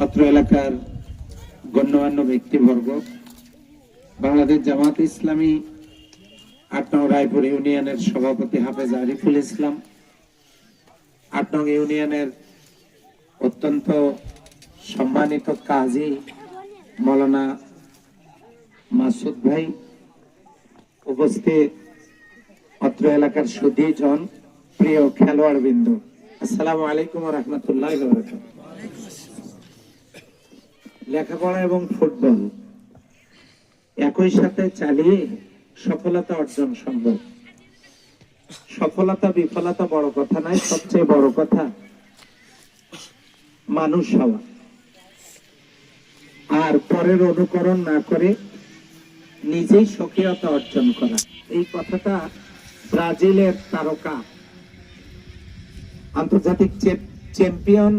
অত্র এলাকার গণ্যমান্য ব্যক্তিবর্গ, বাংলাদেশ জামাত ইসলামী আট নং রায়পুর ইউনিয়নের সভাপতি হাফেজ আরিফুল ইসলাম, আট নং ইউনিয়নের অত্যন্ত সম্মানিত কাজী মৌলানা মাসুদ ভাই, উপস্থিত অত্র এলাকার সুদীজন প্রিয় খেলোয়াড় বিন্দু আসসালামু আলাইকুম রহমতুল্লাহ লেখাপড়া এবং ফুটবল একই সাথে চালিয়ে সফলতা অর্জন সম্ভব। সফলতা, বিফলতা বড় কথা নয়, সবচেয়ে বড় কথা মানুষ হওয়া। আর পরের অনুকরণ না করে নিজেই স্বকীয়তা অর্জন করা। এই কথাটা ব্রাজিলের তারকা, আন্তর্জাতিক চ্যাম্পিয়ন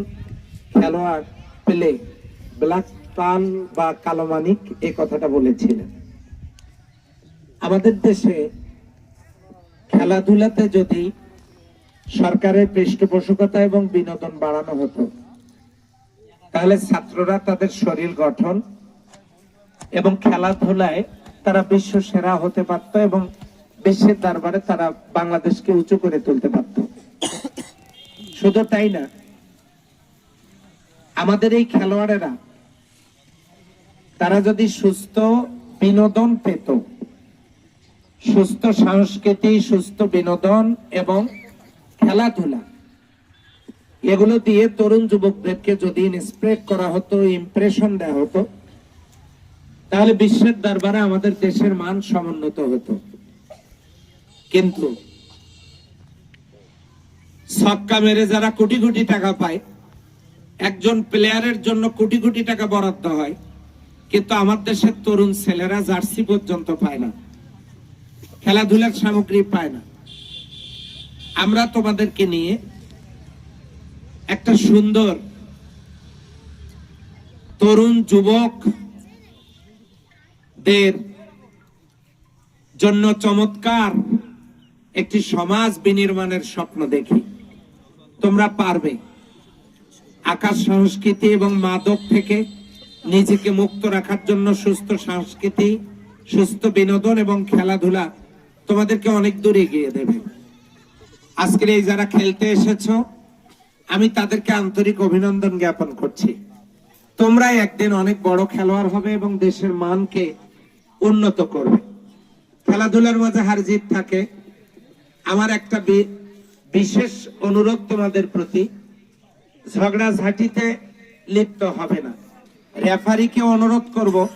খেলোয়াড় পেলে ব্ল্যাক পাল বা কালো মানিক এই কথাটা বলেছিলেন। আমাদের দেশে খেলাধুলাতে যদি সরকারের পৃষ্ঠপোষকতা এবং বিনোদন বাড়ানো হতো, তাহলে ছাত্ররা তাদের শরীর গঠন এবং খেলাধুলায় তারা বিশ্ব সেরা হতে পারত এবং বিশ্বের দরবারে তারা বাংলাদেশকে উঁচু করে তুলতে পারত। শুধু তাই না, আমাদের এই খেলোয়াড়েরা তারা যদি সুস্থ বিনোদন পেত, সুস্থ সংস্কৃতি, সুস্থ বিনোদন এবং খেলাধুলা, এগুলো দিয়ে তরুণ যুবকদেরকে যদি ইন্সপ্রেড করা হতো ইমপ্রেশন দেওয়া হতো, তাহলে বিশ্বের দরবারে আমাদের দেশের মান সমুন্নত হতো। কিন্তু ছক্কা মেরে যারা কোটি কোটি টাকা পায়, একজন প্লেয়ারের জন্য কোটি কোটি টাকা বরাদ্দ হয় কিন্তু আমার দেশের তরুণ ছেলেরা জার্সি পর্যন্ত পায় না। খেলাধুলার সামগ্রী পায় না। আমরা তোমাদেরকে নিয়ে একটা সুন্দর তরুণ যুবক দের জন্য চমৎকার একটি সমাজ বিনির্মাণের স্বপ্ন দেখি। তোমরা পারবে। আকাশ সংস্কৃতি এবং মাদক থেকে নিজেকে মুক্ত রাখার জন্য সুস্থ সংস্কৃতি, সুস্থ বিনোদন এবং খেলাধুলা তোমাদেরকে অনেক দূর এগিয়ে দেবে। আজকের এই যারা খেলতে এসেছ, আমি তাদেরকে আন্তরিক অভিনন্দন জ্ঞাপন করছি। তোমরা একদিন অনেক বড় খেলোয়াড় হবে এবং দেশের মানকে উন্নত করবে। খেলাধুলার মাঝে হার জিত থাকে। আমার একটা বিশেষ অনুরোধ তোমাদের প্রতি ঝগড়া ঝাঁটিতে লিপ্ত হবে না। রেফারিকে অনুরোধ করব,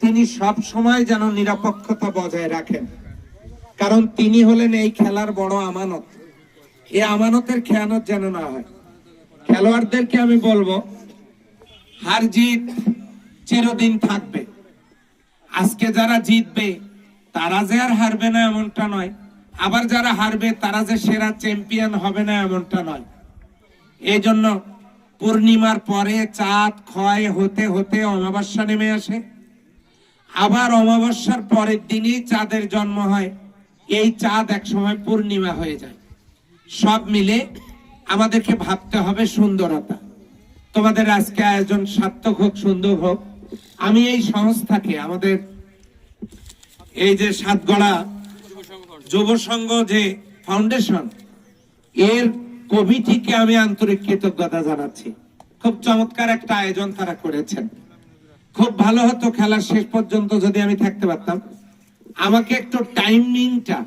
তিনি সব সময় যেন নিরপেক্ষতা বজায় রাখেন। কারণ তিনি হলেন এই খেলার বড় আমানত। এই আমানতের খেয়ানত যেন না হয়। খেলোয়াড়দেরকে আমি বলব, হার জিত চিরদিন থাকবে। আজকে যারা জিতবে, তারা যে আর হারবে না এমনটা নয়। আবার যারা হারবে, তারা যে সেরা চ্যাম্পিয়ন হবে না এমনটা নয়। এই জন্য পূর্ণিমার পরে চাঁদ ক্ষয় হতে হতে অমাবস্যা নেমে আসে। আবার অমাবস্যার পরের দিনই চাঁদের জন্ম হয়। এই চাঁদ এক সময় পূর্ণিমা হয়ে যায়। সব মিলে আমাদেরকে ভাবতে হবে সুন্দরতা। তোমাদের আজকে আয়োজন সার্থক হোক, সুন্দর হোক। আমি এই সংস্থাকে, আমাদের এই যে সাতগড়া যুব সংঘ যে ফাউন্ডেশন এর কমিটিকে আমি আন্তরিক কৃতজ্ঞতা জানাচ্ছি। খুব চমৎকার একটা আয়োজন তারা করেছেন। খুব ভালো হতো খেলার শেষ পর্যন্ত যদি আমি থাকতে পারতাম। আমাকে একটু টাইমিংটা